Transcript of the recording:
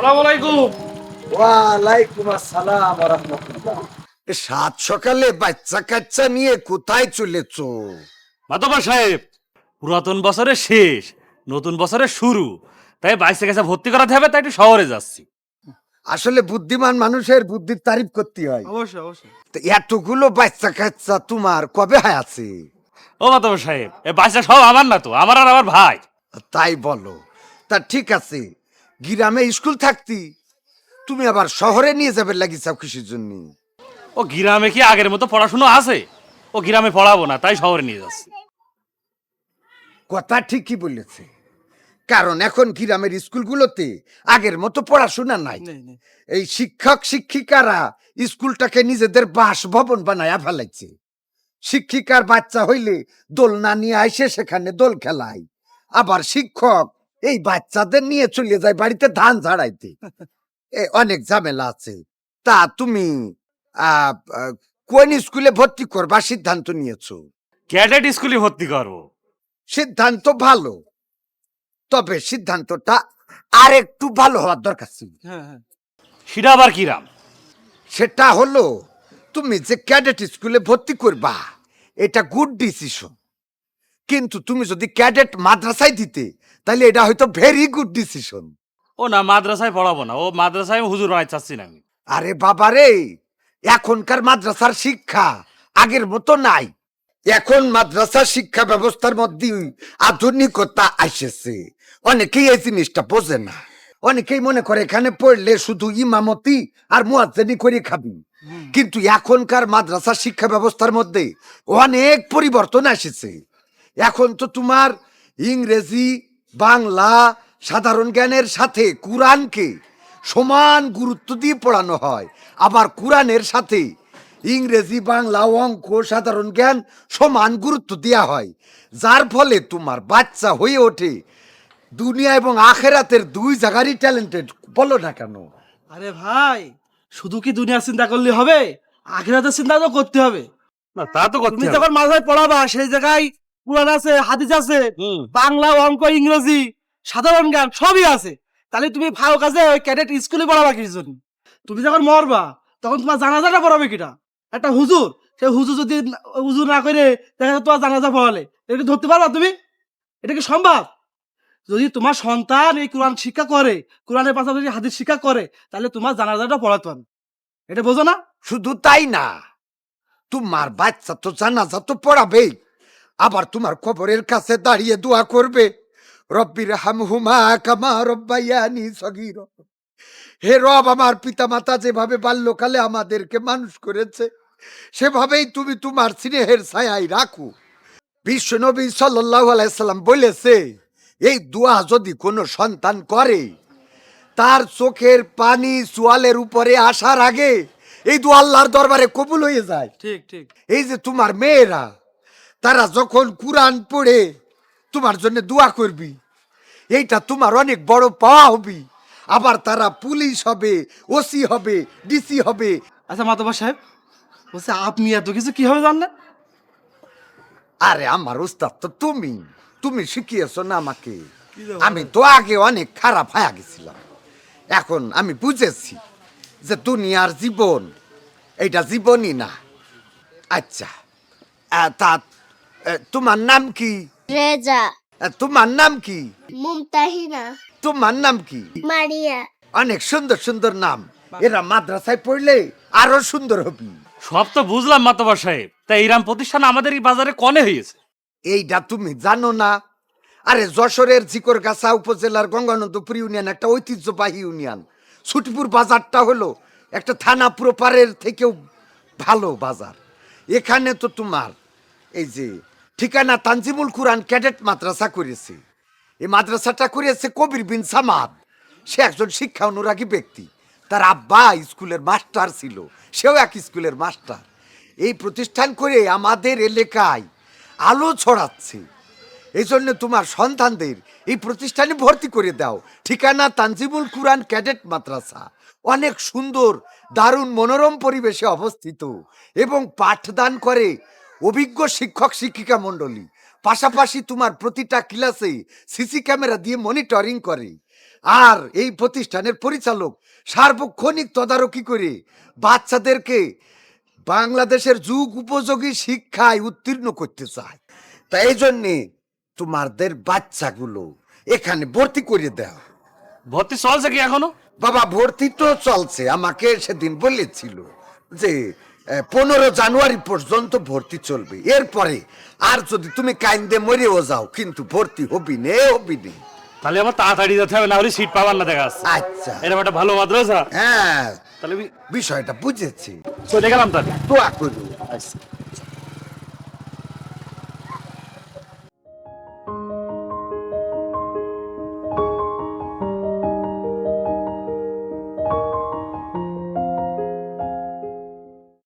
সালাম আলাইকুম ওয়ালাইকুম আসসালাম রাহমাতুল্লাহ। সাত সকালে বাচ্চা কাচ্চা নিয়ে কোথায় চলেছো? মাতবা সাহেব পুরাতন বছরের শেষ নতুন বছরের শুরু। তাই বাইসে কাছে ভর্তি করাতে হবে তাই একটু শহরে যাচ্ছি। আসলে বুদ্ধিমান মানুষের বুদ্ধির তারিফ করতে হয়। অবশ্যই অবশ্যই। তো এতগুলো বাচ্চা কাচ্চা তোমার কবে হয় আছে? ও মাতবা সাহেব এ বাচ্চা সব আমার না তো আমার আর আমার ভাই। তাই বলো। তা ঠিক আছে গ্রামে স্কুল থাকতি তুমি আবার শহরে নিয়ে যাবে লাগিসাও কৃষির জন্য। ও গ্রামে কি আগের মতো পড়াশুনো আছে? ও গ্রামে পড়াবো না তাই শহরে নিয়ে যাচ্ছে। কথা ঠিকই বলেছে কারণ এখন গ্রামের স্কুলগুলোতে আগের মতো পড়াশোনা নাই। এই শিক্ষক শিক্ষিকারা স্কুলটাকে নিজেদের বাসভবন বানায়া ফেলাইছে। শিক্ষিকার বাচ্চা হইলে দোলনা নিয়ে আইসে সেখানে দোল খেলায় আবার শিক্ষক এই বাচ্চাদের নিয়ে চলে যায় বাড়িতে ধান ঝাড়াইতে। এ অনেক ঝামেলা আছে। তা তুমি কোন স্কুলে ভর্তি করবা সিদ্ধান্ত নিয়েছো? ক্যাডেট স্কুলে ভর্তি করব। সিদ্ধান্ত ভালো। তবে সিদ্ধান্তটা আর একটু ভালো হওয়ার দরকার ছিল। সেটা আবার কিরাম সেটা হলো তুমি যে ক্যাডেট স্কুলে ভর্তি করবা এটা গুড ডিসিশন কিন্তু তুমি যদি ক্যাডেট মাদ্রাসায় দিতে তাহলে এটা হয়তো ভেরি গুড ডিসিশন ও না মাদ্রাসায় পড়াবো না। ও মাদ্রাসায় হুজুর বানাই চাচ্ছি না আমি। আরে বাবা রে এখনকার মাদ্রাসার শিক্ষা আগের মতো নাই। এখন মাদ্রাসা শিক্ষা ব্যবস্থার মধ্যে আধুনিকতা আসেছে। অনেকেই এই জিনিসটা বোঝে না। অনেকেই মনে করে এখানে পড়লে শুধু ইমামতি আর মুয়াজ্জেনি করে খাবি। কিন্তু এখনকার মাদ্রাসা শিক্ষা ব্যবস্থার মধ্যে অনেক পরিবর্তন এসেছে এখন তো তোমার ইংরেজি বাংলা সাধারণ জ্ঞানের সাথে কোরআনকে সমান গুরুত্ব দিয়ে পড়ানো হয়। আবার কোরআনের সাথে ইংরেজি বাংলা অঙ্ক সাধারণ জ্ঞান সমান গুরুত্ব দেওয়া হয়। যার ফলে তোমার বাচ্চা হয়ে ওঠে। দুনিয়া এবং আখেরাতের দুই জায়গারই ট্যালেন্টেড বলো না কেন? আরে ভাই শুধু কি দুনিয়ার চিন্তা করলে হবে? আখেরাতের চিন্তা তো করতে হবে। না তা তো করতে তুমি যখন মাথায় পড়াবা সেই জায়গায় পুরাণ আছে হাদিস আছে বাংলা অঙ্ক ইংরেজি সাধারণ জ্ঞান সবই আছে। তাহলে তুমি ভালো কাজে ওই ক্যাডেট স্কুলে পড়াবা কি জন্য? তুমি যখন মরবা তখন তোমার জানাজাটা পড়াবে কিটা? একটা হুজুর সে হুজুর যদি হুজুর না করে দেখা যাচ্ছে তোমার জানাজা পড়ালে এটা কি ধরতে পারবা তুমি? এটা কি সম্ভব? যদি তোমার সন্তান এই কোরআন শিক্ষা করে কোরআনের পাশাপাশি হাদিস শিক্ষা করে তাহলে তোমার জানাজাটা পড়াতে পারবে। এটা বোঝো না? শুধু তাই না তোমার বাচ্চা তো জানাজা তো পড়াবেই। আবার তোমার কবরের কাছে দাঁড়িয়ে দোয়া করবে। রব্বির হামহুমা কামা রব্বাইয়ানি সগীর। হে রব আমার পিতা মাতা যেভাবে বাল্যকালে আমাদেরকে মানুষ করেছে সেভাবেই তুমি তোমার স্নেহের ছায়াই রাখো। বিশ্ব নবী সাল্লাহ আলাইসাল্লাম বলেছে এই দোয়া যদি কোনো সন্তান করে তার চোখের পানি চোয়ালের উপরে আসার আগে এই দু আল্লাহর দরবারে কবুল হয়ে যায়। ঠিক ঠিক। এই যে তোমার মেয়েরা তারা যখন কোরআন পড়ে তোমার জন্য দোয়া করবি। এইটা তোমার অনেক বড় পাওয়া হবি। আবার তারা পুলিশ হবে ওসি হবে ডিসি হবে। আচ্ছা মাতবা সাহেব বলছে আপনি এত কিছু কীভাবে জানলেন? আরে আমার উস্তাদ তো তুমি। তুমি শিখিয়েছো না আমাকে। আমি তো আগে অনেক খারাপ হয়ে গেছিলাম। এখন আমি বুঝেছি যে দুনিয়ার জীবন এইটা জীবনই না। আচ্ছা তা তোমার নাম কি? রেজা। তোমার নাম কি? মুমতাহিনা। তোমার নাম কি? মারিয়া। অনেক সুন্দর সুন্দর নাম। এরা মাদ্রাসায় পড়লে আরও সুন্দর হবি। সব তো বুঝলাম মাতবার সাহেব। তা ইরাম প্রতিষ্ঠান আমাদের এই বাজারে কনে হয়েছে এইটা তুমি জানো না? আরে যশোরের জিকরগাছা উপজেলার গঙ্গানন্দপুর ইউনিয়ন একটা ঐতিহ্যবাহী ইউনিয়ন। ছুটিপুর বাজারটা হলো একটা থানা প্রপারের থেকেও ভালো বাজার। এখানে তো তোমার এই যে ঠিকানা তানজিমুল কুরআন ক্যাডেট মাদ্রাসা করেছে। এই মাদ্রাসাটা করেছে কবির বিন সামাদ। সে একজন শিক্ষা অনুরাগী ব্যক্তি। তার আব্বা স্কুলের মাস্টার ছিল। সেও এক স্কুলের মাস্টার। এই প্রতিষ্ঠান করে আমাদের এলাকায় আলো ছড়াচ্ছে। এই জন্য তোমার সন্তানদের এই প্রতিষ্ঠানে ভর্তি করে দাও। ঠিকানা তানজিমুল কুরআন ক্যাডেট মাদ্রাসা। অনেক সুন্দর, দারুণ, মনোরম পরিবেশে অবস্থিত এবং পাঠদান করে অভিজ্ঞ শিক্ষক শিক্ষিকা মণ্ডলী। পাশাপাশি তোমার প্রতিটা ক্লাসে সিসি ক্যামেরা দিয়ে মনিটরিং করে। আর এই প্রতিষ্ঠানের পরিচালক সার্বক্ষণিক তদারকি করে বাচ্চাদেরকে বাংলাদেশের যুগ উপযোগী শিক্ষায় উত্তীর্ণ করতে চায়। তাই এই জন্যে তোমাদের বাচ্চাগুলো এখানে ভর্তি করে দেওয়া ভর্তি চলছে কি এখনও? বাবা ভর্তি তো চলছে আমাকে সেদিন বলেছিল যে পনেরো জানুয়ারি পর্যন্ত ভর্তি চলবে। এরপরে আর যদি তুমি কাইন্দে মরেও যাও কিন্তু ভর্তি হবি নে হবি নে। তাহলে আমার তাড়াতাড়ি যেতে হবে না হলে সিট পাবার না দেখা আচ্ছা। এরকম একটা ভালো মাদ্রাসা। হ্যাঁ। তাহলে বিষয়টা বুঝেছি। চলে গেলাম তাহলে। তো করু। আচ্ছা।